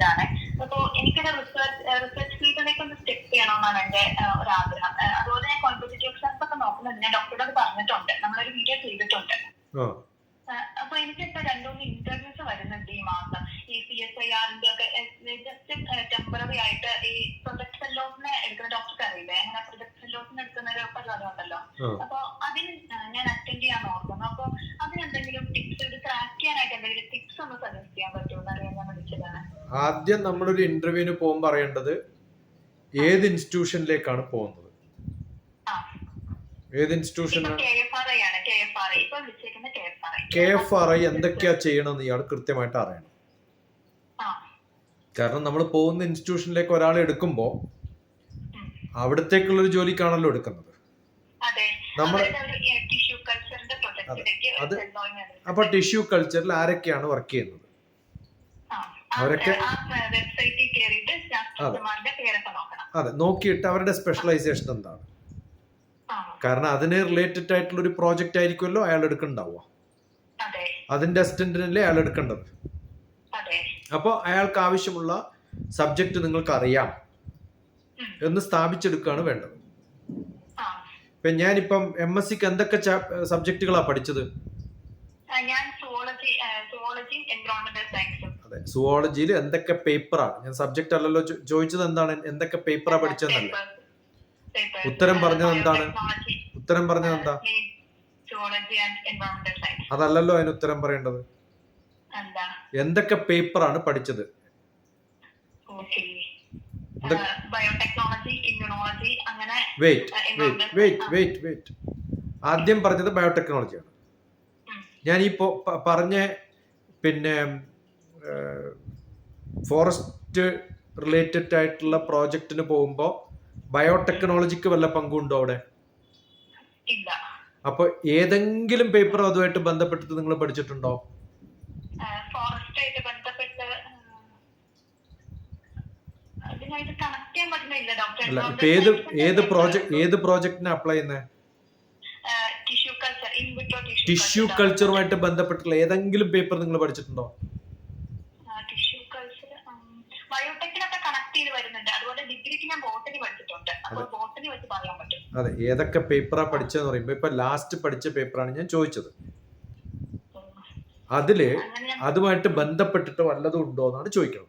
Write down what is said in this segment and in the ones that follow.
ഇതാണ്. അപ്പോൾ എനിക്കൊരു റിസർച്ച് റിസർച്ച് ഫീൽഡിലേക്ക് ഒന്ന് സ്റ്റെപ്പ് ചെയ്യണമെന്നാണ് എന്റെ ആ, ഒരു ആഗ്രഹം അതുപോലെ ഞാൻ കോമ്പറ്റേറ്റീവ് എക്സാംസ് ഒക്കെ നോക്കുന്നുണ്ട് ഞാൻ ഡോക്ടറോട് പറഞ്ഞിട്ടുണ്ട്. നമ്മളൊരു വീഡിയോ ചെയ്തിട്ടുണ്ട്. അപ്പൊ എനിക്ക് ഇപ്പൊ രണ്ടുമൂന്ന് ഇന്റർവ്യൂസ് വരുന്നുണ്ട് ഈ മാസം ഈ സി എസ് ഐ ആറിന്റെ ഒക്കെ ജസ്റ്റ് ടെമ്പററി ആയിട്ട് ഈ പ്രൊജക്ട് ഫെല്ലോസിനെ എടുക്കുന്ന ഡോക്ടർക്ക് അറിയില്ലേ? അങ്ങനെ പ്രൊജക്ട് ഫെല്ലോസിനെ എടുക്കുന്ന ഒരു പരിപാടി ഉണ്ടല്ലോ. അപ്പൊ അതിന് ആ, ഞാൻ അറ്റൻഡ് ചെയ്യാൻ നോക്കുന്നു അപ്പൊ അതിനെന്തെങ്കിലും ടിപ്സ് ഇത് ട്രാക്ക് ചെയ്യാനായിട്ട് എന്തെങ്കിലും ടിപ്സ് ഒന്ന് സജസ്റ്റ് ചെയ്യാൻ പറ്റുമോ എന്നറിയാൻ ഞാൻ വിളിച്ചതാണ് ആദ്യം നമ്മളൊരു ഇന്റർവ്യൂവിന് പോകുമ്പോൾ അറിയേണ്ടത് ഏത് ഇൻസ്റ്റിറ്റ്യൂഷനിലേക്കാണ് പോകുന്നത്? ഏത് ഇൻസ്റ്റിറ്റ്യൂഷൻ ഇൻസ്റ്റിറ്റ്യൂഷനാണ് കെ എഫ് ആർ ഐ എന്തൊക്കെയാ ചെയ്യണമെന്ന് ഇയാൾ കൃത്യമായിട്ട് അറിയണം. കാരണം നമ്മൾ പോകുന്ന ഇൻസ്റ്റിറ്റ്യൂഷനിലേക്ക് ഒരാൾ എടുക്കുമ്പോൾ. അവിടത്തേക്കുള്ള ഒരു ജോലിക്കാണല്ലോ എടുക്കുന്നത്. അത്. അപ്പൊ ടിഷ്യൂ കൾച്ചറിൽ ആരൊക്കെയാണ് വർക്ക് ചെയ്യുന്നത്? അവരൊക്കെ- അതെ. നോക്കിയിട്ട് അവരുടെ സ്പെഷ്യലൈസേഷൻ എന്താണ്? കാരണം അതിന് റിലേറ്റഡ് ആയിട്ടുള്ള ഒരു പ്രോജക്റ്റ് ആയിരിക്കുമല്ലോ അയാൾ എടുക്കണ്ടാവുക. അതെ. അതിന്റെ അസിസ്റ്റന്റിനല്ലേ അയാൾ എടുക്കേണ്ടത്. അപ്പോൾ അയാൾക്ക് ആവശ്യമുള്ള സബ്ജക്റ്റ് നിങ്ങൾക്ക് അറിയാം എന്ന് സ്ഥാപിച്ചെടുക്കുകയാണ് വേണ്ടത്. ഇപ്പൊ ഞാനിപ്പം എം എസ് സിക്ക് എന്തൊക്കെ സബ്ജക്റ്റുകളാ പഠിച്ചത്? ഞാൻ സുവോളജി സോളജി എൻവയോൺമെന്റൽ സയൻസും സുവോളജിയിൽ എന്തൊക്കെ പേപ്പറാണ്? ഞാൻ സബ്ജക്റ്റ് അല്ലല്ലോ ചോദിച്ചത് എന്താണ്? എന്തൊക്കെ പേപ്പറാണ് പഠിച്ചതെന്നല്ല? ഉത്തരം പറഞ്ഞത് എന്താണ്? ഉത്തരം പറഞ്ഞത് എന്താ? അതല്ലല്ലോ അതിന് ഉത്തരം പറയേണ്ടത്. എന്താ? എന്തൊക്കെ പേപ്പറാണ് പഠിച്ചത്? Wait wait wait wait wait. ആദ്യം പറഞ്ഞത് ബയോടെക്നോളജിയാണ്. ഞാൻ ഈ പറഞ്ഞ പിന്നെ ഫോറസ്റ്റ് റിലേറ്റഡ് ആയിട്ടുള്ള പ്രോജക്റ്റിന് പോകുമ്പോൾ ബയോടെക്നോളജിക്ക് വല്ല പങ്കുണ്ടോ അവിടെ? അപ്പൊ ഏതെങ്കിലും പേപ്പർ അതുമായിട്ട് ബന്ധപ്പെട്ടിട്ട് നിങ്ങൾ പഠിച്ചിട്ടുണ്ടോ? അല്ല ഇപ്പൊ ഏത് ഏത് പ്രോജക്ട് ഏത് പ്രോജക്റ്റിനെ അപ്ലൈ ചെയ്യുന്നത് ടിഷ്യൂ കൾച്ചറുമായിട്ട് ബന്ധപ്പെട്ടുള്ള ഏതെങ്കിലും പേപ്പർ നിങ്ങൾ പഠിച്ചിട്ടുണ്ടോ ടിഷ്യൂ കൾച്ചർ ബയോടെക്കിനൊക്കെ കണക്ട് ചെയ്ത് വരുന്നുണ്ട് അതുപോലെ ഡിഗ്രിക്ക് ഞാൻ ബോട്ടണി പഠിച്ചിട്ടുണ്ട്. അപ്പോൾ ബോട്ടണി വെച്ച് പറയാൻ പറ്റും. അതെ ഏതൊക്കെ പേപ്പറാ പഠിച്ചതെന്ന് പറയുമ്പോൾ ഇപ്പൊ ലാസ്റ്റ് പഠിച്ച പേപ്പറാണ് ഞാൻ ചോദിച്ചത്. അതിൽ അതുമായിട്ട് ബന്ധപ്പെട്ടിട്ട് വല്ലതും ഉണ്ടോ എന്നാണ് ചോദിക്കുന്നത്.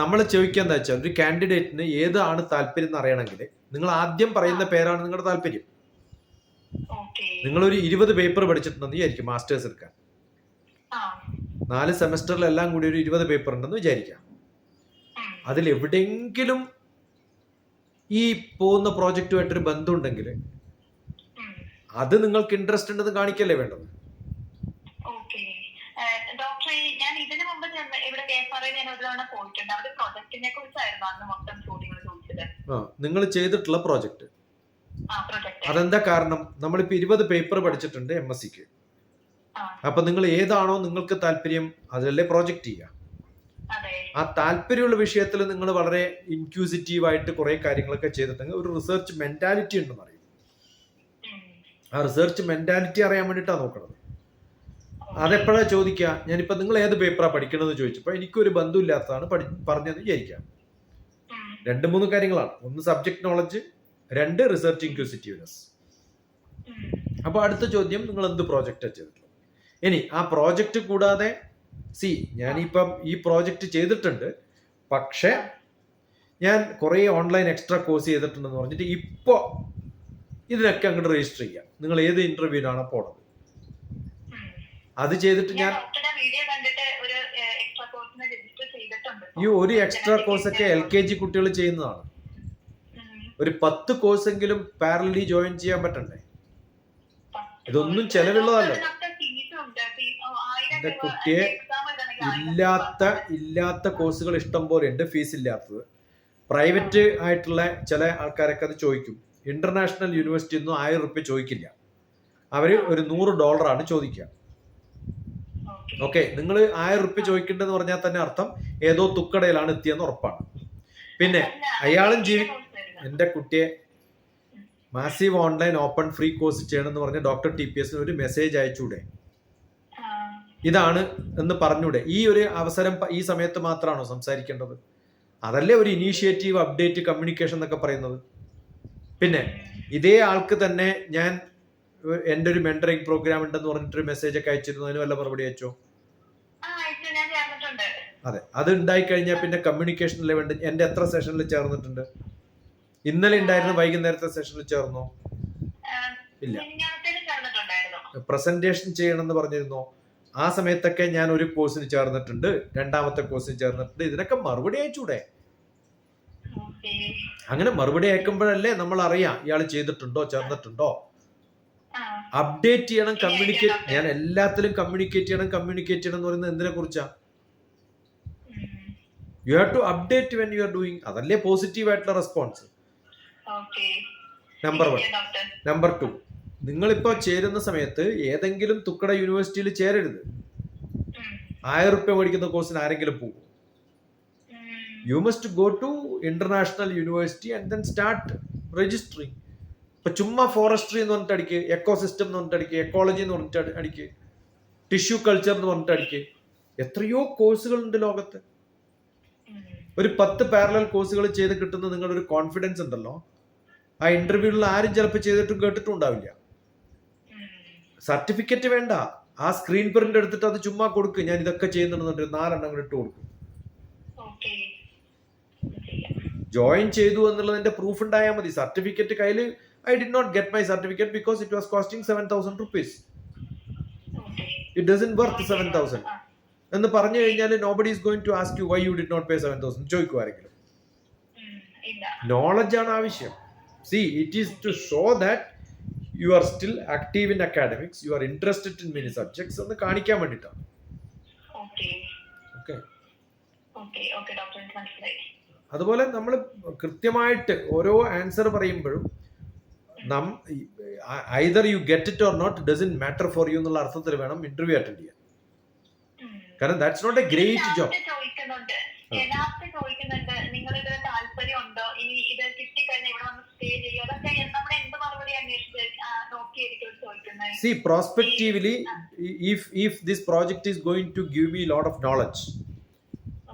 നമ്മൾ ചോദിക്കുക എന്താ വെച്ചാൽ ഒരു കാൻഡിഡേറ്റിന് ഏതാണ് താല്പര്യം എന്ന് അറിയണമെങ്കിൽ നിങ്ങൾ ആദ്യം പറയുന്ന പേരാണ് നിങ്ങളുടെ താല്പര്യം. നിങ്ങളൊരു നിങ്ങൾ ഒരു ഇരുപത് പേപ്പർ പഠിച്ചിട്ടുണ്ടെന്ന് വിചാരിക്കും മാസ്റ്റേഴ്സ് എടുക്കാൻ. നാല് സെമസ്റ്ററിലെല്ലാം കൂടി ഒരു ഇരുപത് പേപ്പർ ഉണ്ടെന്ന് വിചാരിക്കാം. അതിൽ എവിടെയെങ്കിലും ഈ പോകുന്ന പ്രോജക്റ്റുമായിട്ടൊരു ബന്ധമുണ്ടെങ്കിൽ. അത് നിങ്ങൾക്ക് ഇൻട്രസ്റ്റ് ഉണ്ടെന്ന് കാണിക്കല്ലേ വേണ്ടത്? ഡോക്ടറെ ഞാൻ ഇതിനു മുമ്പ് ഇവിടെ ഞാൻ ഒരു തവണ പോയിട്ടുണ്ട്. അവിടെ പ്രൊജക്ടിനെ കുറിച്ചായിരുന്നു അന്ന് മൊത്തം ചോദ്യങ്ങൾ ചോദിച്ചത്. ആ നിങ്ങൾ ചെയ്തിട്ടുള്ള പ്രോജക്റ്റ്. അതെന്താ കാരണം? നമ്മളിപ്പോ ഇരുപത് പേപ്പർ പഠിച്ചിട്ടുണ്ട് എം എസ് സിക്ക് അപ്പൊ നിങ്ങൾ ഏതാണോ നിങ്ങൾക്ക് താല്പര്യം അതിലല്ലേ പ്രോജക്റ്റ് ചെയ്യുക. ആ താല്പര്യമുള്ള വിഷയത്തിൽ നിങ്ങൾ വളരെ ഇൻക്യൂസിറ്റീവ് ആയിട്ട് കുറെ കാര്യങ്ങളൊക്കെ ചെയ്തിട്ടുണ്ടെങ്കിൽ ഒരു റിസർച്ച് മെന്റാലിറ്റി ഉണ്ടെന്ന് അറിയും. ആ റിസർച്ച് മെന്റാലിറ്റി അറിയാൻ വേണ്ടിയിട്ടാണ് നോക്കണത്. അതെപ്പോഴാണ് ചോദിക്കുക? ഞാനിപ്പോൾ നിങ്ങൾ ഏത് പേപ്പറാണ് പഠിക്കണമെന്ന് ചോദിച്ചപ്പോൾ എനിക്കൊരു ബന്ധമില്ലാത്തതാണ് പഠി പറഞ്ഞത് വിചാരിക്കാം. രണ്ട് മൂന്ന് കാര്യങ്ങളാണ്. ഒന്ന് സബ്ജക്ട് നോളജ് രണ്ട് റിസർച്ച് ഇൻക്യൂസിറ്റീവ്നെസ് അപ്പൊ അപ്പോൾ അടുത്ത ചോദ്യം നിങ്ങൾ എന്ത് പ്രോജക്റ്റാണ് ചെയ്തിട്ടുള്ളത്? ഇനി ആ പ്രോജക്റ്റ് കൂടാതെ സി ഞാനിപ്പം ഈ പ്രോജക്റ്റ് ചെയ്തിട്ടുണ്ട് പക്ഷേ ഞാൻ കുറേ ഓൺലൈൻ എക്സ്ട്രാ കോഴ്സ് ചെയ്തിട്ടുണ്ടെന്ന് പറഞ്ഞിട്ട് ഇപ്പോൾ ഇതിനൊക്കെ അങ്ങോട്ട് രജിസ്റ്റർ ചെയ്യാം നിങ്ങൾ ഏത് ഇന്റർവ്യൂവിനാണ് പോണത്. അത് ചെയ്തിട്ട് ഞാൻ ഈ ഒരു എക്സ്ട്രാ കോഴ്സ് ഒക്കെ എൽ കെ ജി കുട്ടികൾ ചെയ്യുന്നതാണ്. ഒരു പത്ത് കോഴ്സെങ്കിലും പാരലി ജോയിൻ ചെയ്യാൻ പറ്റണ്ടേ ഇതൊന്നും. ചെലവുള്ളതല്ല. ഇതിനൊക്കെ fees ഉണ്ട്. ഫീ- എന്റെ കുട്ടിയെ. ഇല്ലാത്ത ഇല്ലാത്ത കോഴ്സുകൾ ഇഷ്ടം പോലെ ഉണ്ട് ഫീസ് ഇല്ലാത്തത് പ്രൈവറ്റ് ആയിട്ടുള്ള ചില ആൾക്കാരൊക്കെ അത് ചോദിക്കും ഇന്റർനാഷണൽ യൂണിവേഴ്സിറ്റി ഒന്നും ആയിരം റുപ്യ ചോദിക്കില്ല അവർ ഒരു നൂറ് ഡോളറാണ് ചോദിക്കുക. ഓക്കെ നിങ്ങൾ ആയിരം റുപ്യ ചോദിക്കേണ്ടെന്ന് പറഞ്ഞാൽ തന്നെ അർത്ഥം ഏതോ തുക്കടയിലാണ് എത്തിയെന്ന് ഉറപ്പാണ് പിന്നെ അയാളും ജീവി എന്റെ എന്റെ കുട്ടിയെ massive online open free course ചെയ്യണമെന്ന് പറഞ്ഞ ഡോക്ടർ ടി പി എസിന് ഒരു മെസ്സേജ് അയച്ചൂടെ ഇതാണ് എന്ന് പറഞ്ഞൂടെ. ഈ ഒരു അവസരം ഈ സമയത്ത് മാത്രമാണോ സംസാരിക്കേണ്ടത്? അതല്ലേ ഒരു ഇനീഷ്യേറ്റീവ് അപ്ഡേറ്റ് കമ്മ്യൂണിക്കേഷൻ എന്നൊക്കെ പറയുന്നത്. പിന്നെ ഇതേ ആൾക്ക് തന്നെ ഞാൻ എന്റെ എന്റെ ഒരു മെന്ററിംഗ് പ്രോഗ്രാം ഉണ്ടെന്ന് പറഞ്ഞിട്ടൊരു മെസ്സേജ് ഒക്കെ അയച്ചിരുന്നു അതിന് വല്ല മറുപടി അയച്ചോ? അതെ. അത് ഉണ്ടായി കഴിഞ്ഞാൽ പിന്നെ കമ്മ്യൂണിക്കേഷൻ ലെവൽ എന്റെ എത്ര സെഷനിൽ ചേർന്നിട്ടുണ്ട്? ഇന്നലെ ഉണ്ടായിരുന്നു വൈകുന്നേരത്തെ സെഷനിൽ ചേർന്നോ? ഇല്ല. പ്രസന്റേഷൻ ചെയ്യണമെന്ന് പറഞ്ഞിരുന്നോ? ആ സമയത്തൊക്കെ ഞാൻ ഒരു കോഴ്സിന് ചേർന്നിട്ടുണ്ട്. രണ്ടാമത്തെ കോഴ്സിന് ചേർന്നിട്ടുണ്ട്. ഇതിനൊക്കെ മറുപടി അയച്ചൂടെ. അങ്ങനെ മറുപടി അയക്കുമ്പോഴല്ലേ നമ്മൾ അറിയാം ഇയാൾ ചെയ്തിട്ടുണ്ടോ ചേർന്നിട്ടുണ്ടോ? അപ്ഡേറ്റ് ചെയ്യണം കമ്മ്യൂണിക്കേറ്റ് ഞാൻ എല്ലാത്തിലും കമ്മ്യൂണിക്കേറ്റ് ചെയ്യണം കമ്മ്യൂണിക്കേറ്റ് ചെയ്യണം എന്ന് പറയുന്നത് എന്തിനെ കുറിച്ചാ? You have to update when you are doing അതല്ലേ പോസിറ്റീവ് ആയിട്ടുള്ള response. Number one number two നിങ്ങളിപ്പോൾ ചേരുന്ന സമയത്ത് ഏതെങ്കിലും തുക്കട യൂണിവേഴ്സിറ്റിയിൽ ചേരരുത്. ആയിരം റുപ്യ മേടിക്കുന്ന കോഴ്സിന് ആരെങ്കിലും പോകും you must go to international university and then start registering ഇപ്പൊ ചുമ്മാ ഫോറസ്ട്രി എന്ന് പറഞ്ഞിട്ട് അടിക്ക് എക്കോ സിസ്റ്റം എന്ന് പറഞ്ഞിട്ട് അടിക്ക് എക്കോളജി എന്ന് പറഞ്ഞിട്ട് അടിക്ക് ടിഷ്യൂ കൾച്ചർ എന്ന് പറഞ്ഞിട്ട് അടിക്ക് എത്രയോ കോഴ്സുകളുണ്ട് ലോകത്ത് ഒരു പത്ത് പാരലൽ കോഴ്സുകൾ ചെയ്ത് കിട്ടുന്ന നിങ്ങളുടെ ഒരു കോൺഫിഡൻസ് ഉണ്ടല്ലോ ആ ഇന്റർവ്യൂവിൽ ആരും ചിലപ്പോൾ ചെയ്തിട്ടും കേട്ടിട്ടും ഉണ്ടാവില്ല. സർട്ടിഫിക്കറ്റ് വേണ്ട. ആ സ്ക്രീൻ പ്രിന്റ് എടുത്തിട്ട് അത് ചുമ്മാ കൊടുക്ക്. ഞാൻ ഇതൊക്കെ ചെയ്യുന്നുണ്ടെന്നുണ്ട് നാലെണ്ണം കൂടെ ഇട്ട് കൊടുക്കും. ജോയിൻ ചെയ്തു എന്നുള്ളതിന്റെ പ്രൂഫ് ഉണ്ടായാൽ മതി. സർട്ടിഫിക്കറ്റ് കയ്യിൽ I did not get my certificate because it was costing seven thousand rupees it doesn't worth seven thousand എന്ന് പറഞ്ഞു കഴിഞ്ഞാൽ nobody is going to ask you why you did not pay seven thousand ചോദിക്കും ആരെങ്കിലും. Knowledge ആണ് ആവശ്യം. See it is to show that you are still active in academics you are interested in many subjects എന്ന് കാണിക്കാൻ വേണ്ടിയിട്ടാണ് okay അതുപോലെ നമ്മൾ കൃത്യമായിട്ട് ഓരോ ആൻസർ പറയുമ്പോഴും നം either you get it or not doesn't matter for you എന്നുള്ള അർത്ഥത്തിൽ വേണം ഇന്റർവ്യൂ അറ്റൻഡ് ചെയ്യാൻ. കാരണം that's not a great job ചോദിക്കുന്നുണ്ട്. ആ. ലാസ്റ്റ് ചോദിക്കുന്നുണ്ട് നിങ്ങൾ ഇതിന് താല്പര്യം ഉണ്ടോ ഇനി ഇത് കിട്ടിക്കഴിഞ്ഞാൽ ഇവിടെ വന്ന് സ്റ്റേ ചെയ്യോ? അതൊക്കെ നമ്മുടെ എന്ത് മറുപടി അന്വേഷിച്ച് ആ, prospectively if if this project is going to give me a lot of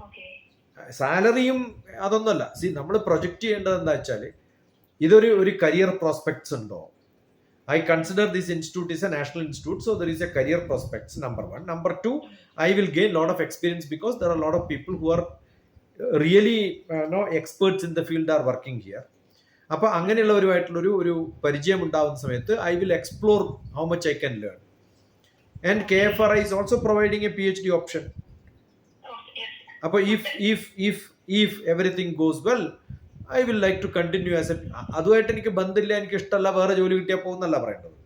okay സാലറിയും അതൊന്നുമല്ല. സി നമ്മൾ പ്രൊജക്റ്റ് ചെയ്യേണ്ടത് എന്താ വെച്ചാൽ ഇതൊരു ഒരു കരിയർ പ്രോസ്പെക്ട്സ് ഉണ്ടോ? I consider this institute is a national institute so there is a career prospects number one number two I will gain lot of experience because there are lot of people who are really know experts in the field are working here അപ്പോൾ അങ്ങനെയുള്ളവരുമായിട്ടുള്ളൊരു ഒരു പരിചയം ഉണ്ടാവുന്ന സമയത്ത് I will explore how much I can learn and K F R I is also providing A P H D option അപ്പോൾ if if if if everything goes well I will like to continue as a അതുമായിട്ട് എനിക്ക് ബന്ധമില്ല എനിക്ക് ഇഷ്ടമല്ല വേറെ ജോലി കിട്ടിയാൽ പോകുന്നല്ല പറയേണ്ടത്.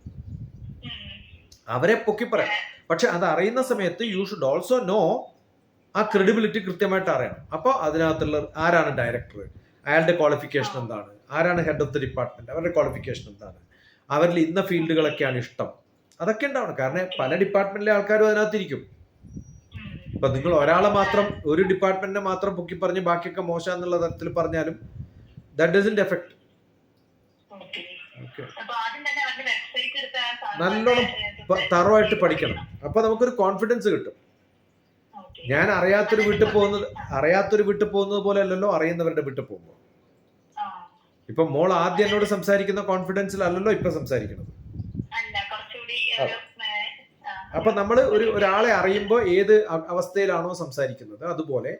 അവരെ പൊക്കി പറയാം. പക്ഷെ അത് അറിയുന്ന സമയത്ത് യു ഷുഡ് ഓൾസോ നോ ആ ക്രെഡിബിലിറ്റി കൃത്യമായിട്ട് അറിയണം. അപ്പോൾ അതിനകത്തുള്ള ആരാണ് ഡയറക്ടർ അയാളുടെ ക്വാളിഫിക്കേഷൻ എന്താണ്? ആരാണ് ഹെഡ് ഓഫ് ദി ഡിപ്പാർട്ട്മെന്റ് അവരുടെ ക്വാളിഫിക്കേഷൻ എന്താണ്? അവരിൽ ഇന്ന ഫീൽഡുകളൊക്കെയാണ് ഇഷ്ടം. അതൊക്കെ ഉണ്ടാവണം. കാരണം പല ഡിപ്പാർട്ട്മെന്റിലെ ആൾക്കാരും അതിനകത്തിരിക്കും. ഇപ്പൊ നിങ്ങൾ ഒരാളെ മാത്രം ഒരു ഡിപ്പാർട്ട്മെന്റിനെ മാത്രം പൊക്കി പറഞ്ഞ് ബാക്കിയൊക്കെ മോശം എന്നുള്ള തരത്തിൽ പറഞ്ഞാലും ദാറ്റ് ഡസൻ എഫക്ട് നല്ലോണം തറവായിട്ട് പഠിക്കണം. അപ്പൊ നമുക്കൊരു കോൺഫിഡൻസ് കിട്ടും. ഞാൻ അറിയാത്തൊരു വീട്ടിൽ പോകുന്നത് അറിയാത്തൊരു വീട്ടിൽ പോകുന്നത് പോലെ അല്ലല്ലോ അറിയുന്നവരുടെ വീട്ടിൽ പോകുന്നത്. ഇപ്പൊ മോൾ ആദ്യം എന്നോട് സംസാരിക്കുന്ന കോൺഫിഡൻസിലല്ലല്ലോ ഇപ്പൊ സംസാരിക്കുന്നത്. അപ്പൊ നമ്മൾ ഒരു ഒരാളെ അറിയുമ്പോൾ ഏത് അവസ്ഥയിലാണോ സംസാരിക്കുന്നത് അതുപോലെ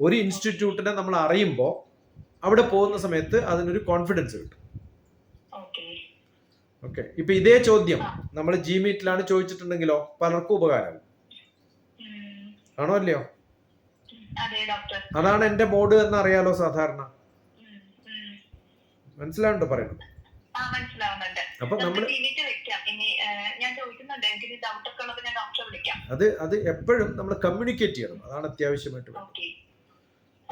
ഒരു ഇൻസ്റ്റിറ്റ്യൂട്ടിനെ നമ്മൾ അറിയുമ്പോൾ അവിടെ പോകുന്ന സമയത്ത് അതിനൊരു കോൺഫിഡൻസ് കിട്ടും. ഓക്കേ. ഇപ്പൊ ഇതേ ചോദ്യം നമ്മൾ ജി മീറ്റിലാണ് ചോദിച്ചിട്ടുണ്ടെങ്കിലോ? പലർക്കും ഉപകാരമാകും ഉം. ആണോ അല്ലയോ? അതാണ് എന്റെ മോഡ് എന്ന് അറിയാലോ സാധാരണ. മനസ്സിലാവുണ്ടോ പറയുന്നത്? മനസ്സിലാവുന്നുണ്ട്. അപ്പൊ നമ്മൾ അത് അത് എപ്പോഴും നമ്മൾ കമ്മ്യൂണിക്കേറ്റ് ചെയ്യണം. അതാണ് അത്യാവശ്യമായിട്ട്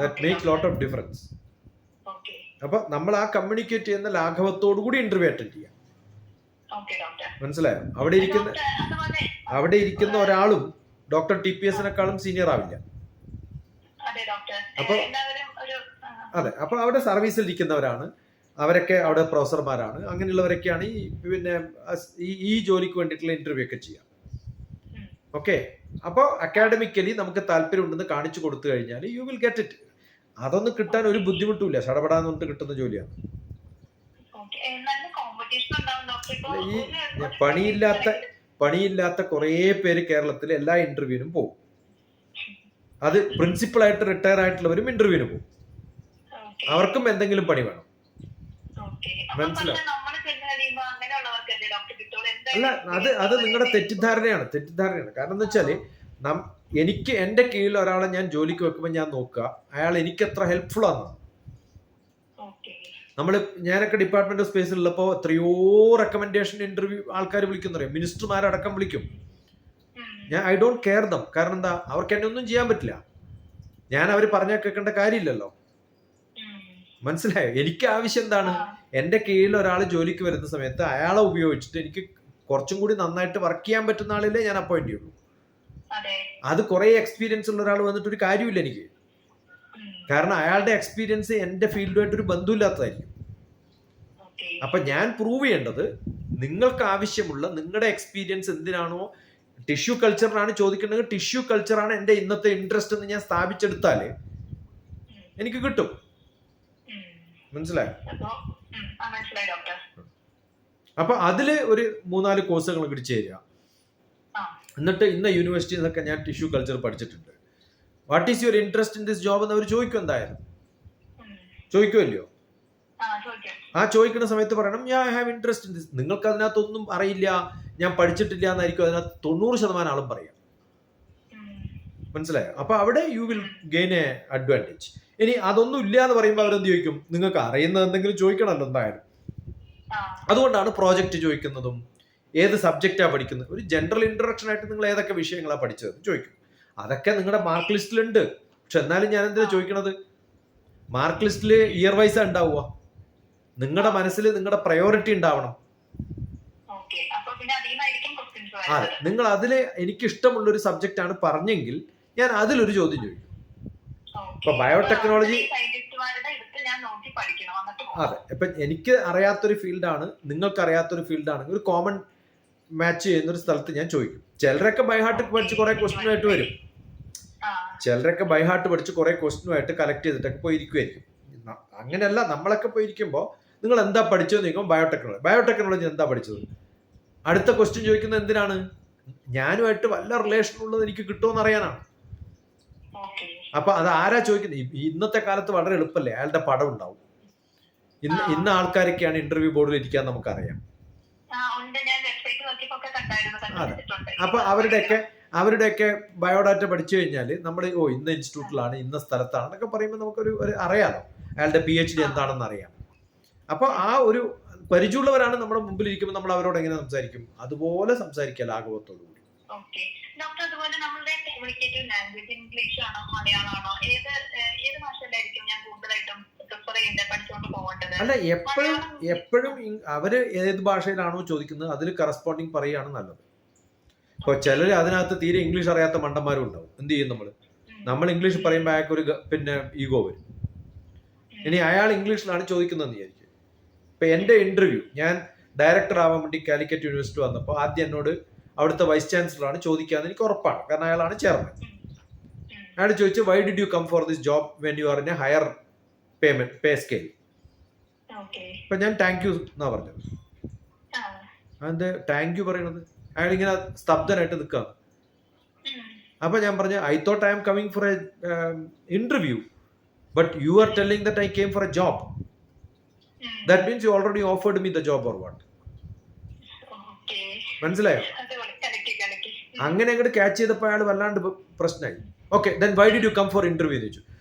that make lot of difference അപ്പൊ നമ്മൾ ആ കമ്മ്യൂണിക്കേറ്റ് ചെയ്യുന്ന ലാഘവത്തോടു കൂടി ഇന്റർവ്യൂ അറ്റൻഡ് ചെയ്യാം. മനസ്സിലായോ? അവിടെ ഇരിക്കുന്ന അവിടെ ഇരിക്കുന്ന ഒരാളും ഡോക്ടർ ടി പി എസിനെക്കാളും സീനിയർ ആവില്ല. അതെ ഡോക്ടർ. അപ്പൊ- എല്ലാവരും ഒരു അതെ അപ്പൊ അവിടെ സർവീസിൽ ഇരിക്കുന്നവരാണ്. അവരൊക്കെ അവിടെ പ്രൊഫസർമാരാണ്. അങ്ങനെയുള്ളവരൊക്കെയാണ് ഈ പിന്നെ ഈ ജോലിക്ക് വേണ്ടിയിട്ടുള്ള ഇന്റർവ്യൂ ഒക്കെ ചെയ്യുക. ഓക്കെ? അപ്പോൾ അക്കാഡമിക്കലി നമുക്ക് താല്പര്യമുണ്ടെന്ന് കാണിച്ചു കൊടുത്തു കഴിഞ്ഞാൽ യു വിൽ ഗെറ്റ് ഇറ്റ് അതൊന്നും കിട്ടാൻ ഒരു ബുദ്ധിമുട്ടില്ല സടപടാന്ന് പറഞ്ഞിട്ട് കിട്ടുന്ന ജോലിയാണ് ഈ പണിയില്ലാത്ത പണിയില്ലാത്ത കുറേ പേര് കേരളത്തിൽ എല്ലാ ഇന്റർവ്യൂവിനും പോകും അത് പ്രിൻസിപ്പൾ ആയിട്ട് റിട്ടയർ ആയിട്ടുള്ളവരും ഇന്റർവ്യൂവിന് പോകും അവർക്കും എന്തെങ്കിലും പണി വേണം. മനസ്സിലാവും അല്ല അത് അത് നിങ്ങളുടെ തെറ്റിദ്ധാരണയാണ് തെറ്റിദ്ധാരണയാണ്. കാരണം എന്താ വെച്ചാൽ എനിക്ക് എന്റെ കീഴിൽ ഒരാളെ ഞാൻ ജോലിക്ക് വെക്കുമ്പോൾ ഞാൻ നോക്കുക. അയാൾ എനിക്ക് എത്ര ഹെൽപ്ഫുൾ ആണ്. നമ്മൾ ഞാനൊക്കെ ഡിപ്പാർട്ട്മെന്റ് ഓഫ് സ്പേസിലുള്ളപ്പോൾ എത്രയോ റെക്കമെൻഡേഷൻ ഇന്റർവ്യൂ ആൾക്കാർ വിളിക്കുന്നറിയാം മിനിസ്റ്റർമാരടക്കം വിളിക്കും. ഞാൻ ഐ ഡോണ്ട് കെയർ ദം കാരണം എന്താ? അവർക്ക് എന്നെ ഒന്നും ചെയ്യാൻ പറ്റില്ല. ഞാൻ അവർ പറഞ്ഞ കേൾക്കേണ്ട കാര്യമില്ലല്ലോ. മനസ്സിലായോ? എനിക്ക് ആവശ്യം എന്താണ്? എന്റെ കീഴിൽ ഒരാൾ ജോലിക്ക് വരുന്ന സമയത്ത് അയാളെ ഉപയോഗിച്ചിട്ട് എനിക്ക് കുറച്ചും കൂടി നന്നായിട്ട് വർക്ക് ചെയ്യാൻ പറ്റുന്ന ആളില്ലേ ഞാൻ അപ്പോയിന്റ് ചെയ്യുള്ളൂ. അതെ. കുറെ എക്സ്പീരിയൻസ് ഉള്ള ഒരാൾ വന്നിട്ട് ഒരു കാര്യമില്ല എനിക്ക്. കാരണം അയാളുടെ എക്സ്പീരിയൻസ് എന്റെ ഫീൽഡുമായിട്ട് ഒരു ബന്ധമില്ലാത്തതായിരിക്കും. അപ്പൊ ഞാൻ പ്രൂവ് ചെയ്യേണ്ടത് നിങ്ങൾക്ക് ആവശ്യമുള്ള നിങ്ങളുടെ എക്സ്പീരിയൻസ് എന്തിനാണോ ടിഷ്യൂ കൾച്ചറിനാണ് ചോദിക്കേണ്ടത് ടിഷ്യൂ കൾച്ചറാണ് എന്റെ ഇന്നത്തെ ഇൻട്രസ്റ്റ് എന്ന് ഞാൻ സ്ഥാപിച്ചെടുത്താൽ എനിക്ക് കിട്ടും. മനസ്സിലായോ? അപ്പൊ അതിൽ ഒരു മൂന്നാൽ കോഴ്സുകൾ കൂടി ചേരുക. എന്നിട്ട് ഇന്ന യൂണിവേഴ്സിറ്റിയിൽ നിന്നൊക്കെ ഞാൻ ടിഷ്യൂ കൾച്ചർ പഠിച്ചിട്ടുണ്ട്. What is your interest in this job എന്ന് അവർ ചോദിക്കും എന്തായാലും. ചോദിക്കുമല്ലോ ആ ചോദിക്കാം. ആ ചോദിക്കുന്ന സമയത്ത് പറയണം ഞാൻ ഹാവ് ഇൻട്രസ്റ്റ് ഇൻ ദിസ് നിങ്ങൾക്ക് അതിനകത്തൊന്നും അറിയില്ല ഞാൻ പഠിച്ചിട്ടില്ല എന്നായിരിക്കും അതിനകത്ത് തൊണ്ണൂറ് ശതമാനം ആളും പറയാം മനസ്സിലായോ? അപ്പൊ അവിടെ you will gain a advantage ഇനി അതൊന്നും ഇല്ല എന്ന് പറയുമ്പോൾ അവരെന്ത് ചോദിക്കും? നിങ്ങൾക്ക് അറിയുന്നത് എന്തെങ്കിലും ചോദിക്കണമല്ലോ എന്തായാലും. അതുകൊണ്ടാണ് പ്രോജക്റ്റ് ചോദിക്കുന്നതും ഏത് സബ്ജക്റ്റാണ് പഠിക്കുന്നത്? ഒരു ജനറൽ ഇൻട്രൊഡക്ഷൻ ആയിട്ട് നിങ്ങൾ ഏതൊക്കെ വിഷയങ്ങളാണ് പഠിച്ചത് ചോദിക്കും. അതൊക്കെ നിങ്ങളുടെ മാർക്ക് ലിസ്റ്റിലുണ്ട് പക്ഷെ എന്നാലും ഞാൻ എന്തിനാ ചോദിക്കണത് മാർക്ക് ലിസ്റ്റിൽ ഇയർ വൈസ് ഉണ്ടാവുക നിങ്ങളുടെ മനസ്സിൽ നിങ്ങളുടെ പ്രയോറിറ്റി ഉണ്ടാവണം അതെ നിങ്ങൾ അതിൽ എനിക്ക് ഇഷ്ടമുള്ള ഒരു സബ്ജക്റ്റ് ആണ് പറഞ്ഞെങ്കിൽ ഞാൻ അതിലൊരു ചോദ്യം ചോദിക്കും. ഇപ്പൊ ബയോടെക്നോളജി. അതെ. ഇപ്പൊ എനിക്ക് അറിയാത്തൊരു ഫീൽഡാണ് നിങ്ങൾക്ക് അറിയാത്തൊരു ഫീൽഡാണെങ്കിൽ ഒരു കോമൺ മാച്ച് ചെയ്യുന്ന ഒരു സ്ഥലത്ത് ഞാൻ ചോദിക്കും. ചിലരൊക്കെ ബൈഹാർട്ട് പഠിച്ച് കുറെ ക്വസ്റ്റ്യൻ ആയിട്ട് വരും. ചിലരൊക്കെ ബൈഹാർട്ട് പഠിച്ച് കുറെ ക്വസ്റ്റ്യനുമായിട്ട് കളക്ട് ചെയ്തിട്ടൊക്കെ പോയിരിക്കുമായിരിക്കും അങ്ങനെയല്ല നമ്മളൊക്കെ പോയിരിക്കുമ്പോൾ നിങ്ങൾ എന്താ പഠിച്ചതെന്ന് ചോദിക്കുമ്പോൾ ബയോടെക്നോളജി ബയോടെക്നോളജി എന്താ പഠിച്ചത്? അടുത്ത ക്വസ്റ്റ്യൻ ചോദിക്കുന്നത് എന്തിനാണ്? ഞാനുമായിട്ട് വല്ല റിലേഷൻ ഉള്ളത് എനിക്ക് കിട്ടുമെന്ന് അറിയാനാണ്. അപ്പൊ അത് ആരാ ചോദിക്കുന്നത് ഇന്നത്തെ കാലത്ത് വളരെ എളുപ്പമല്ലേ അയാളുടെ പടം ഉണ്ടാവും ഇന്ന് ഇന്ന ആൾക്കാരൊക്കെയാണ് ഇന്റർവ്യൂ ബോർഡിൽ ഇരിക്കാൻ നമുക്കറിയാം. കണ്ടുപിടിച്ചിട്ടുണ്ട്. അപ്പൊ അവരുടെയൊക്കെ അവരുടെയൊക്കെ ബയോഡാറ്റ പഠിച്ചു കഴിഞ്ഞാൽ നമ്മൾ ഓ ഇന്ന ഇൻസ്റ്റിറ്റ്യൂട്ടിലാണ് ഇന്ന സ്ഥലത്താണ് എന്നൊക്കെ പറയുമ്പോൾ നമുക്കൊരു ഒരു അറിയാലോ. അയാളുടെ പി എച്ച് ഡി എന്താണെന്ന് അറിയാം. അപ്പൊ ആ ഒരു പരിചയമുള്ളവരാണ് നമ്മുടെ മുമ്പിൽ ഇരിക്കുമ്പോൾ നമ്മൾ അവരോട് എങ്ങനെ സംസാരിക്കും? അതുപോലെ സംസാരിക്കുക ലാഘവത്തോടു കൂടി ഓക്കെ ഡോക്ടർ അതുപോലെ നമ്മളുടെ കമ്മ്യൂണിക്കേറ്റീവ് ലാംഗ്വേജ് ഇംഗ്ലീഷ് ആണോ മലയാളമാണോ ഏത് ഏത് ഭാഷയിലായിരിക്കും ഞാൻ കൂടുതലായിട്ടും അല്ല എപ്പോഴും എപ്പോഴും അവർ ഏത് ഭാഷയിലാണോ ചോദിക്കുന്നത് അതിൽ കറസ്പോണ്ടിങ് പറയുകയാണ് നല്ലത്. ഇപ്പൊ ചിലർ അതിനകത്ത് തീരെ ഇംഗ്ലീഷ് അറിയാത്ത മണ്ടന്മാരും ഉണ്ടാവും. എന്ത് ചെയ്യും നമ്മൾ നമ്മൾ ഇംഗ്ലീഷ് പറയുമ്പോൾ അയാൾക്ക് ഒരു പിന്നെ ഈഗോ വരും. ഇനി അയാൾ ഇംഗ്ലീഷിലാണ് ചോദിക്കുന്നതെന്ന് വിചാരിക്കും ഇപ്പൊ എന്റെ ഇന്റർവ്യൂ ഞാൻ ഡയറക്ടർ ആവാൻ വേണ്ടി കാലിക്കറ്റ് യൂണിവേഴ്സിറ്റി വന്നപ്പോൾ ആദ്യം എന്നോട് അവിടുത്തെ വൈസ് ചാൻസലറാണ് ചോദിക്കാന്ന് എനിക്ക് ഉറപ്പാണ്. കാരണം അയാളാണ് ചെയർമാൻ. അയാൾ ചോദിച്ചു why did you come for this job when you are in a higher payment pay scale അപ്പൊ ഇപ്പൊ ഞാൻ താങ്ക് യു എന്നാ പറഞ്ഞത്. അതെന്ത്? താങ്ക് യു പറയണത്. അയാൾ ഇങ്ങനെ സ്തബ്ധനായിട്ട് നിൽക്കാം. അപ്പൊ ഞാൻ പറഞ്ഞു I thought I am coming for a interview but you are telling that I came for a job. That means you already offered me the job or what മനസ്സിലായോ. അങ്ങനെ അങ്ങോട്ട് ക്യാച്ച് ചെയ്തപ്പോൾ അയാൾ വല്ലാണ്ട് പ്രശ്നമായി okay then why did you come for interview എന്ന് ചോദിച്ചു.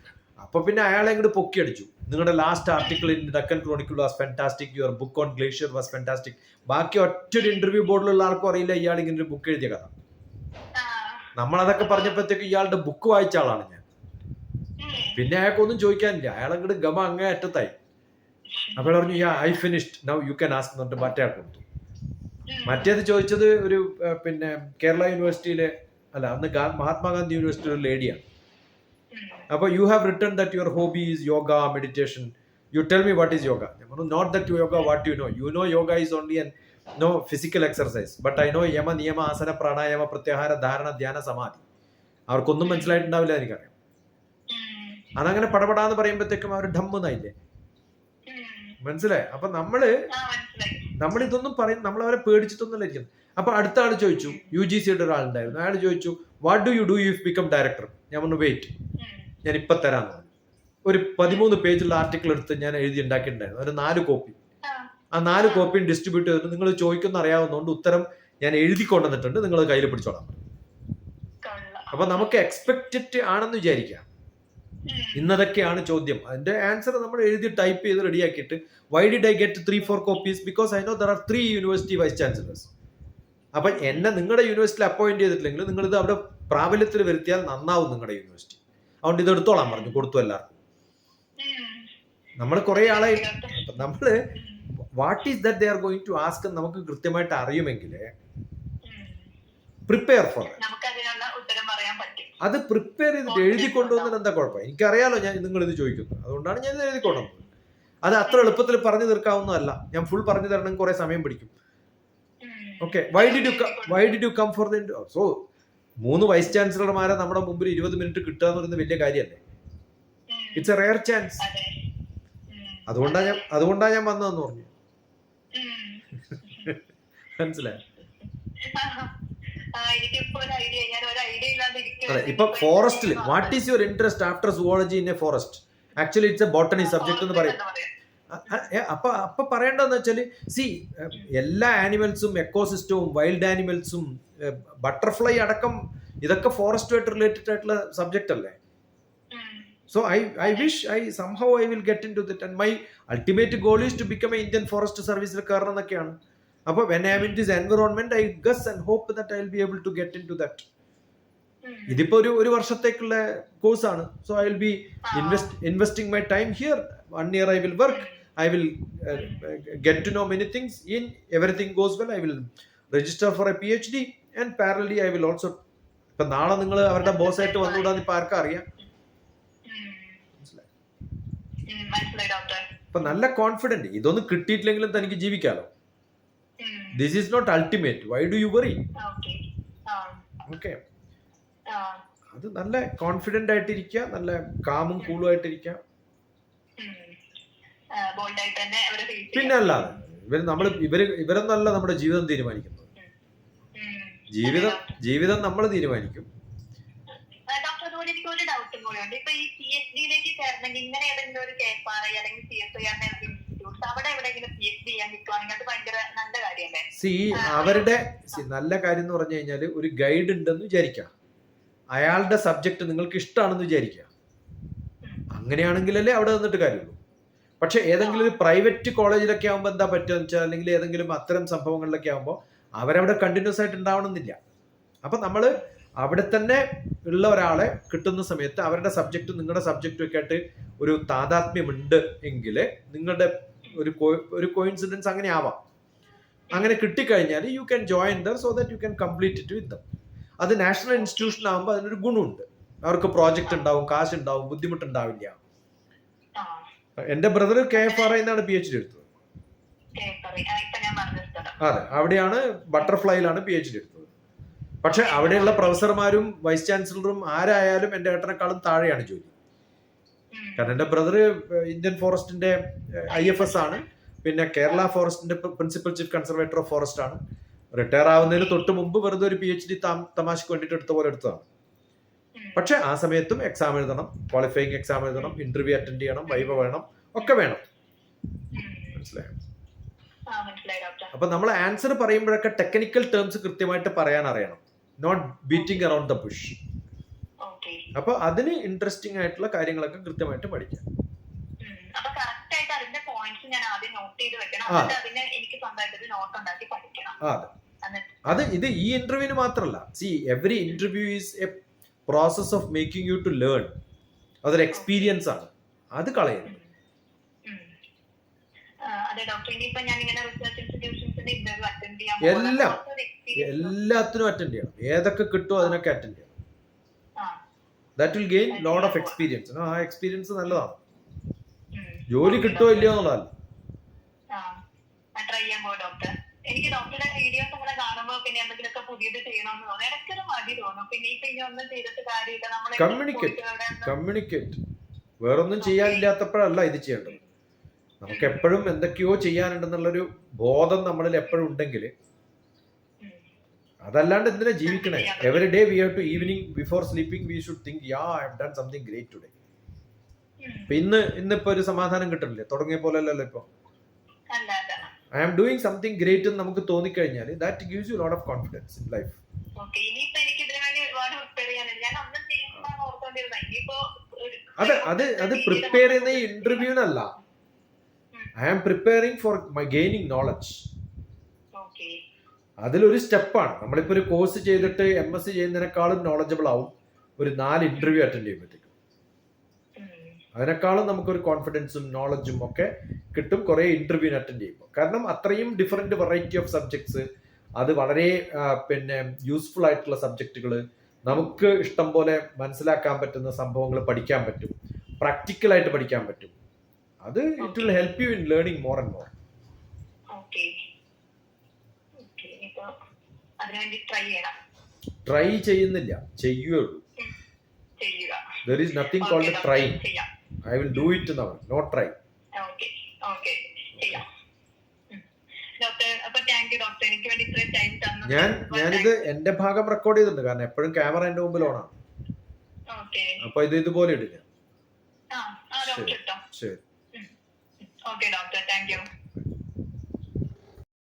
അപ്പൊ പിന്നെ അയാളെ അങ്ങോട്ട് പൊക്കി അടിച്ചു നിങ്ങളുടെ last article in Deccan chronicle was fantastic your book on glacier was fantastic ബാക്കി ഒറ്റൊരു ഇന്റർവ്യൂ ബോർഡിലുള്ള ആർക്കും അറിയില്ല ഇയാൾ ഇങ്ങനെ ഒരു ബുക്ക് എഴുതിയ കഥ. നമ്മളതൊക്കെ നമ്മൾ അതൊക്കെ പറഞ്ഞപ്പോഴത്തേക്ക് ഇയാളുടെ ബുക്ക് വായിച്ച ആളാണ് ഞാൻ. പിന്നെ അയാൾക്കൊന്നും ചോദിക്കാനില്ല. അയാൾ അങ്ങോട്ട് ഗമ അങ്ങേ അറ്റത്തായി അപ്പോൾ പറഞ്ഞു yeah I finished now you can ask എന്നിട്ട് മറ്റേ ആൾ കൊടുത്തു. മറ്റേത് ചോദിച്ചത് ഒരു പിന്നെ കേരള യൂണിവേഴ്സിറ്റിയിലെ അല്ല അന്ന് മഹാത്മാഗാന്ധി യൂണിവേഴ്സിറ്റിയിലെ ഒരു ലേഡിയാണ്. അപ്പോൾ you have return that your hobby is yoga meditation you tell me what is yoga ഞാൻ പറഞ്ഞു not that yoga what you know you know yoga is only an no physical exercise but I know yama niyama asana pranayama പ്രത്യാഹാര ധാരണ ധ്യാന സമാധി അവർക്കൊന്നും മനസ്സിലായിട്ടുണ്ടാവില്ല എനിക്കറിയാം. ഉം. അതങ്ങനെ പടപടാന്ന് പറയുമ്പോഴത്തേക്കും അവർ ഡമ്മെന്നായില്ലേ. മനസ്സിലായി? അപ്പൊ നമ്മൾ നമ്മൾ ഇതൊന്നും പറയും നമ്മൾ അവരെ പേടിച്ചിട്ടൊന്നുമല്ല ഇരിക്കുന്നത്. അപ്പൊ അടുത്ത ആൾ ചോദിച്ചു യു ജി സിയുടെ ഒരാളുണ്ടായിരുന്നു. അയാൾ ചോദിച്ചു what do you do you become director ഞാൻ പറഞ്ഞു വെയിറ്റ്. ഞാൻ ഇപ്പൊ തരാന്ന് പറഞ്ഞു. ഒരു പതിമൂന്ന് പേജുള്ള ആർട്ടിക്കിൾ എടുത്ത് ഞാൻ എഴുതി ഉണ്ടാക്കിയിട്ടുണ്ടായിരുന്നു. ഒരു നാല് കോപ്പി ആ. നാല് കോപ്പിയും ഡിസ്ട്രിബ്യൂട്ട് ചെയ്തിട്ട് നിങ്ങൾ ചോദിക്കുന്ന അറിയാവുന്നതുകൊണ്ട് ഉത്തരം ഞാൻ എഴുതി കൊണ്ടുവന്നിട്ടുണ്ട്. നിങ്ങൾ കയ്യിൽ പിടിച്ചോളാം. അപ്പൊ നമുക്ക് എക്സ്പെക്റ്റഡ് ആണെന്ന് വിചാരിക്കാം. ഇന്നതൊക്കെയാണ് ചോദ്യം. അതിന്റെ ആൻസർ നമ്മൾ എഴുതി ടൈപ്പ് ചെയ്ത് റെഡിയാക്കിയിട്ട് why did I get three four copies because I know there are three university vice chancellors അപ്പൊ എന്നെ നിങ്ങളുടെ യൂണിവേഴ്സിറ്റിയിൽ അപ്പോയിന്റ് ചെയ്തിട്ടില്ലെങ്കിൽ നിങ്ങൾ ഇത് അവിടെ പ്രാബല്യത്തിൽ വരുത്തിയാൽ നന്നാവും നിങ്ങളുടെ യൂണിവേഴ്സിറ്റി അതുകൊണ്ട് ഇത് എടുത്തോളാം പറഞ്ഞു കൊടുത്തു എല്ലാവർക്കും. നമ്മൾ കുറെ ആളെ നമ്മൾ നമ്മൾ what is that they are going to ask നമുക്ക് കൃത്യമായിട്ട് അറിയുമെങ്കിൽ പ്രിപ്പയർ ഫോർ അത് പ്രിപ്പയർ ചെയ്തിട്ട് എഴുതി കൊണ്ടുവന്നത് എന്താ കുഴപ്പം? എനിക്കറിയാലോ ഞാൻ നിങ്ങൾ ഇത് ചോദിക്കുന്നു അതുകൊണ്ടാണ് ഞാൻ ഇത് എഴുതി കൊണ്ടുവന്നത് അത് അത്ര എളുപ്പത്തിൽ പറഞ്ഞു തീർക്കാവുന്നതല്ല. ഞാൻ ഫുൾ പറഞ്ഞു തരണം കുറെ സമയം പിടിക്കും. Okay why did you why did you come for the so മൂന്ന് വൈസ് ചാൻസലർമാരെ നമ്മുടെ മുമ്പിൽ ഇരുപത് മിനിറ്റ് കിട്ടുക എന്ന് പറയുന്നത് വലിയ കാര്യമല്ലേ? ഇറ്റ്സ് എ റെയർ ചാൻസ് അതുകൊണ്ടാ ഞാൻ അതുകൊണ്ടാ ഞാൻ വന്നതെന്ന് പറഞ്ഞു. മനസ്സിലായി? അതെ ഇപ്പൊ ഫോറസ്റ്റിൽ what is your interest after zoology in a forest actually it's a botany subject എന്ന് പറയും. അപ്പൊ അപ്പൊ പറയേണ്ടതെന്ന് വെച്ചാൽ സി എല്ലാ ആനിമൽസും എക്കോസിസ്റ്റവും വൈൽഡ് ആനിമൽസും ബട്ടർഫ്ലൈ അടക്കം ഇതൊക്കെ ഫോറസ്റ്റുമായിട്ട് റിലേറ്റഡ് ആയിട്ടുള്ള സബ്ജക്റ്റ് അല്ലേ? So I I wish I somehow I will get in to it and my ultimate goal is to become a Indian forest സർവീസിൽ കയറണം എന്നൊക്കെയാണ്. അപ്പോൾ when I in this environment I guess and hope that I will be able to get in to that ഇതിപ്പോ ഒരു ഒരു വർഷത്തേക്കുള്ള കോഴ്സാണ് so I will be invest investing my time here one year I will work I will uh, get to know many things. In everything goes well, I will register for a PhD and parallelly I will also ഇപ്പൊ നാളെ നിങ്ങൾ അവരുടെ boss ആയിട്ട് വന്നുകൂടാന്ന് ഇപ്പൊ ആർക്കാ അറിയാം? ഇപ്പൊ നല്ല കോൺഫിഡന്റ് ഇതൊന്നും കിട്ടിയിട്ടില്ലെങ്കിലും തനിക്ക് ജീവിക്കാലോ. This is not ultimate why do you worry okay അത് നല്ല കോൺഫിഡന്റ് ആയിട്ടിരിക്കുക നല്ല കാമും കൂളും ആയിട്ടിരിക്കുക. ബോൾഡായിട്ട് തന്നെ അവരെ ഫേസ് പിന്നെ അല്ലാതെ ഇവർ നമ്മൾ ഇവർ ഇവരൊന്നല്ല നമ്മുടെ ജീവിതം തീരുമാനിക്കുന്നത്. ജീവിതം ജീവിതം നമ്മൾ തീരുമാനിക്കും. ഡോക്ടർ അതുപോലെ എനിക്ക് ഒരു ഡൗട്ടും കൂടെ ഉണ്ട് ഇപ്പൊ ഈ ഡിയിലേക്ക് ഇങ്ങനെ ഏതെങ്കിലും ഒരു അല്ലെങ്കിൽ C S I R institute അവിടെ എവിടെയെങ്കിലും പി എച്ച് ഡി ചെയ്യാൻ കിട്ടുവാണെങ്കിൽ അത് ഭയങ്കര നല്ല കാര്യമല്ലേ? സി അവരുടെ നല്ല കാര്യം എന്ന് പറഞ്ഞു കഴിഞ്ഞാൽ ഒരു ഗൈഡ് ഉണ്ടെന്ന് വിചാരിക്കാം അയാളുടെ സബ്ജക്ട് നിങ്ങൾക്ക് ഇഷ്ടമാണെന്ന് വിചാരിക്കുക. അങ്ങനെയാണെങ്കിലല്ലേ അവിടെ നിന്നിട്ട് കാര്യമുള്ളൂ. പക്ഷെ ഏതെങ്കിലും ഒരു പ്രൈവറ്റ് കോളേജിലൊക്കെ ആകുമ്പോൾ എന്താ പറ്റുക വെച്ചാൽ അല്ലെങ്കിൽ ഏതെങ്കിലും അത്തരം സംഭവങ്ങളിലൊക്കെ ആകുമ്പോൾ അവരവിടെ കണ്ടിന്യൂസ് ആയിട്ട് ഉണ്ടാവണമെന്നില്ല. അപ്പൊ നമ്മൾ അവിടെ തന്നെ ഉള്ള ഒരാളെ കിട്ടുന്ന സമയത്ത് അവരുടെ സബ്ജക്റ്റും നിങ്ങളുടെ സബ്ജക്റ്റും ഒക്കെ ആയിട്ട് ഒരു താതാത്മ്യമുണ്ട് എങ്കിൽ നിങ്ങളുടെ ഒരു ഒരു കോയിൻസിഡൻസ് അങ്ങനെ ആവാം. അങ്ങനെ കിട്ടിക്കഴിഞ്ഞാൽ you can join there so that you can complete it with them അത് നാഷണൽ ഇൻസ്റ്റിറ്റ്യൂഷൻ ആകുമ്പോൾ അതിനൊരു ഗുണമുണ്ട്. അവർക്ക് പ്രോജക്റ്റ് ഉണ്ടാവും കാശ് ഉണ്ടാവും ബുദ്ധിമുട്ടുണ്ടാവില്ല. എന്റെ ബ്രദർ കെ എഫ് ആർ എന്നാണ് പി എച്ച് ഡി എടുത്തത്. അതെ അവിടെയാണ് ബട്ടർഫ്ലൈയിലാണ് പി എച്ച് ഡി എടുത്തത്. പക്ഷെ അവിടെയുള്ള പ്രൊഫസർമാരും വൈസ് ചാൻസലറും ആരായാലും എന്റെ ഏട്ടനെക്കാളും താഴെയാണ് ജോലി. കാരണം എന്റെ ബ്രദർ ഇന്ത്യൻ ഫോറസ്റ്റിന്റെ ഐ എഫ് എസ് ആണ്. പിന്നെ Kerala ഫോറസ്റ്റിന്റെ principal chief conservator of forest ആണ്. റിട്ടയർ ആവുന്നതിന് തൊട്ട് മുമ്പ് വെറുതെ ഒരു പി എച്ച് ഡി തമാശക്ക് വേണ്ടിയിട്ട് എടുത്ത പോലെ എടുത്തതാണ്. പക്ഷെ ആ സമയത്തും എക്സാം എഴുതണം ക്വാളിഫയിങ് എക്സാം എഴുതണം ഇന്റർവ്യൂ അറ്റൻഡ് ചെയ്യണം വൈവ വേണം ഒക്കെ വേണം. മനസ്സിലായോ? അപ്പൊ നമ്മൾ ആൻസർ പറയുമ്പോഴൊക്കെ ടെക്നിക്കൽ ടേംസ് കൃത്യമായിട്ട് പറയാൻ അറിയണം. Not beating around the push അപ്പൊ അതിന് ഇൻട്രസ്റ്റിംഗ് ആയിട്ടുള്ള കാര്യങ്ങളൊക്കെ കൃത്യമായിട്ട് പഠിക്കാം. അതെ. ഇത് ഈ ഇന്റർവ്യൂവിന് മാത്രമല്ല see every interview is a process of making you to learn അതൊരു എക്സ്പീരിയൻസ് ആണ്. അത് കളയരുത്. എല്ലാം. എല്ലാത്തിനും അറ്റൻഡ് ചെയ്യണം. ഏതൊക്കെ കിട്ടുമോ അതിനൊക്കെ അറ്റൻഡ് ചെയ്യണം. That will gain load of experience ആ എക്സ്പീരിയൻസ് നല്ലതാണ്. ജോലി കിട്ടുമോ ഇല്ലയോ എന്നുള്ളതല്ല ആ ട്രൈ ചെയ്യാൻ പോവാ ഡോക്ടർ എനിക്ക് ഡോക്ടറുടെ വീഡിയോസ് അങ്ങനെ കാണുമ്പോ പിന്നെ എന്തെങ്കിലുമൊക്കെ പുതിയത് ചെയ്യണമെന്ന് തോന്നുന്നു. ഇടയ്ക്കൊരു മടി തോന്നും. പിന്നെ ഇപ്പൊ ഇനി ഒന്നും ചെയ്തിട്ട് കാര്യമില്ല. നമ്മൾ കമ്മ്യൂണിക്കേറ്റ് കമ്മ്യൂണിക്കേറ്റ് വേറൊന്നും ചെയ്യാനില്ലാത്തപ്പോഴല്ല ഇത് ചെയ്യേണ്ടത്. നമുക്ക് എപ്പോഴും എന്തൊക്കെയോ ചെയ്യാനുണ്ടെന്നുള്ളൊരു ബോധം നമ്മളിൽ എപ്പോഴും ഉണ്ടെങ്കിൽ അതല്ലാണ്ട് എന്തിനാ ജീവിക്കണേ? Every day we have to evening before sleeping we should think ya I have done something great today ഇപ്പൊ ഇന്ന് ഇന്നിപ്പോ ഒരു സമാധാനം കിട്ടണില്ലേ തുടങ്ങിയ പോലെ അല്ലല്ലോ ഇപ്പൊ I am doing something great എന്ന് നമുക്ക് തോന്നിക്കഴിഞ്ഞാൽ that gives you lot of confidence in life അത് അത് അത് പ്രിപ്പയർ ചെയ്യുന്ന ഇന്റർവ്യൂവിനല്ല I am preparing for my gaining knowledge അതിലൊരു സ്റ്റെപ്പാണ്. നമ്മളിപ്പോൾ ഒരു കോഴ്സ് ചെയ്തിട്ട് എം എസ് സി ചെയ്യുന്നതിനേക്കാളും നോളജബിൾ ആവും. ഒരു നാല് ഇന്റർവ്യൂ അറ്റൻഡ് ചെയ്യുമ്പോഴത്തേക്കും. അതിനേക്കാളും നമുക്കൊരു കോൺഫിഡൻസും നോളജും ഒക്കെ കിട്ടും കുറേ ഇന്റർവ്യൂവിന് അറ്റൻഡ് ചെയ്യുമ്പോൾ. കാരണം അത്രയും ഡിഫറെന്റ് വെറൈറ്റി ഓഫ് സബ്ജക്ട്സ് അത് വളരെ പിന്നെ യൂസ്ഫുൾ ആയിട്ടുള്ള സബ്ജക്റ്റുകൾ നമുക്ക് ഇഷ്ടം പോലെ മനസ്സിലാക്കാൻ പറ്റുന്ന സംഭവങ്ങൾ പഠിക്കാൻ പറ്റും. പ്രാക്ടിക്കൽ ആയിട്ട് പഠിക്കാൻ പറ്റും. അത് it will help you in learning more and more try ചെയ്യുന്നില്ല. ചെയ്യുകയുള്ളൂ. ചെയ്യുക. There is nothing called try I will do it എന്നാണ് നോട്ട് ട്രൈ ഞാൻ ഞാനിത് എന്റെ ഭാഗം റെക്കോർഡ് ചെയ്തിട്ടുണ്ട്. കാരണം എപ്പോഴും ക്യാമറ എന്റെ മുമ്പിൽ ഓണാണ് അപ്പൊ ഇത് ഇതുപോലെ ഇടുക. ശരി ശരി. Okay doctor thank you